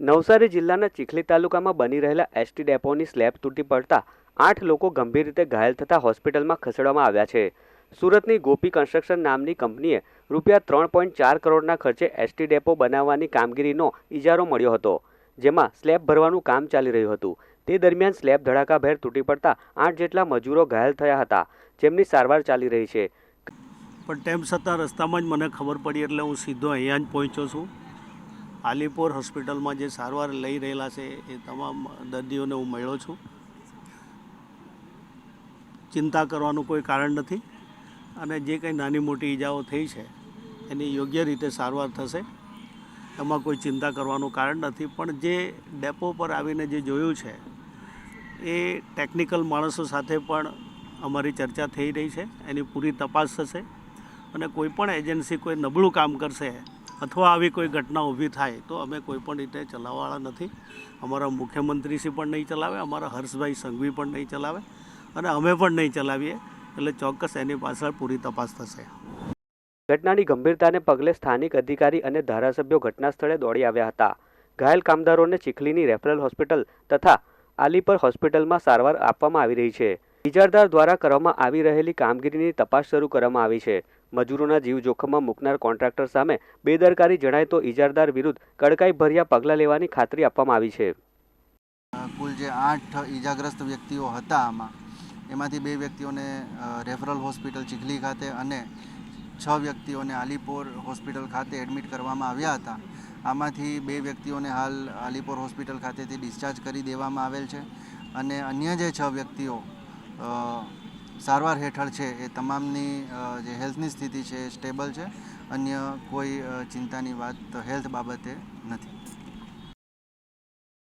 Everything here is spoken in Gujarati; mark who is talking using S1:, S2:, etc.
S1: નવસારી જિલ્લાના ચીખલી તાલુકામાં બની રહેલા એસટી ડેપોની સ્લેબ તૂટી પડતા આઠ લોકો ગંભીર રીતે ઘાયલ થતા હોસ્પિટલમાં ખસેડવામાં આવ્યા છે. સુરતની ગોપી કન્સ્ટ્રક્શન નામની કંપનીએ રૂપિયા ત્રણ પોઈન્ટ ચાર કરોડના ખર્ચે એસટી ડેપો બનાવવાની કામગીરીનો ઇજારો મળ્યો હતો, જેમાં સ્લેબ ભરવાનું કામ ચાલી રહ્યું હતું. તે દરમિયાન સ્લેબ ધડાકાભેર તૂટી પડતા આઠ જેટલા મજૂરો ઘાયલ થયા હતા, જેમની સારવાર ચાલી રહી છે.
S2: પણ તેમ છતાં રસ્તામાં જ મને ખબર પડી એટલે હું સીધો અહીંયા જ પહોંચ્યો છું. આલીપોર હોસ્પિટલમાં જે સારવાર લઈ રહેલા છે એ તમામ દર્દીઓને હું મળ્યો છું. ચિંતા કરવાનું કોઈ કારણ નથી અને જે કંઈ નાની મોટી ઈજાઓ થઈ છે એની યોગ્ય રીતે સારવાર થશે, એમાં કોઈ ચિંતા કરવાનું કારણ નથી. પણ જે ડેપો પર આવીને જે જોયું છે, એ ટેકનિકલ માણસો સાથે પણ અમારી ચર્ચા થઈ રહી છે, એની પૂરી તપાસ થશે અને કોઈ પણ એજન્સી કોઈ નબળું કામ કરશે અથવા આવી કોઈ ઘટના ઊભી થાય તો અમે કોઈ પણ રીતે ચલાવવાળા નથી. અમારા મુખ્યમંત્રીશ્રી પણ નહીં ચલાવે, અમારા હર્ષભાઈ સંઘવી પણ નહીં ચલાવે અને અમે પણ નહીં ચલાવીએ. એટલે ચોક્કસ એની પાછળ પૂરી તપાસ થશે.
S1: ઘટનાની ગંભીરતાને પગલે સ્થાનિક અધિકારી અને ધારાસભ્યો ઘટના સ્થળે દોડી આવ્યા હતા. ઘાયલ કામદારોને ચીખલીની રેફરલ હોસ્પિટલ તથા આલીપર હોસ્પિટલમાં સારવાર આપવામાં આવી રહી છે. ઇજારદાર દ્વારા કરવામાં આવી રહેલી કામગીરીની તપાસ શરૂ કરવામાં આવી છે. મજૂરોના જીવ જોખમમાં મૂકનાર કોન્ટ્રાક્ટર સામે બેદરકારી જણાય તો ઇજારદાર વિરુદ્ધ કડકાઈ ભર્યા પગલાં લેવાની ખાતરી આપવામાં આવી છે.
S3: કુલ જે આઠ ઈજાગ્રસ્ત વ્યક્તિઓ હતા આમાં, એમાંથી બે વ્યક્તિઓને રેફરલ હોસ્પિટલ ચીખલી ખાતે અને છ વ્યક્તિઓને આલીપોર હોસ્પિટલ ખાતે એડમિટ કરવામાં આવ્યા હતા. આમાંથી બે વ્યક્તિઓને હાલ આલીપોર હોસ્પિટલ ખાતેથી ડિસ્ચાર્જ કરી દેવામાં આવેલ છે અને અન્ય જે છ વ્યક્તિઓ સારવાર હેઠળ છે એ તમામની જે હેલ્થની સ્થિતિ છે એ સ્ટેબલ છે. અન્ય કોઈ ચિંતાની વાત હેલ્થ બાબતે નથી.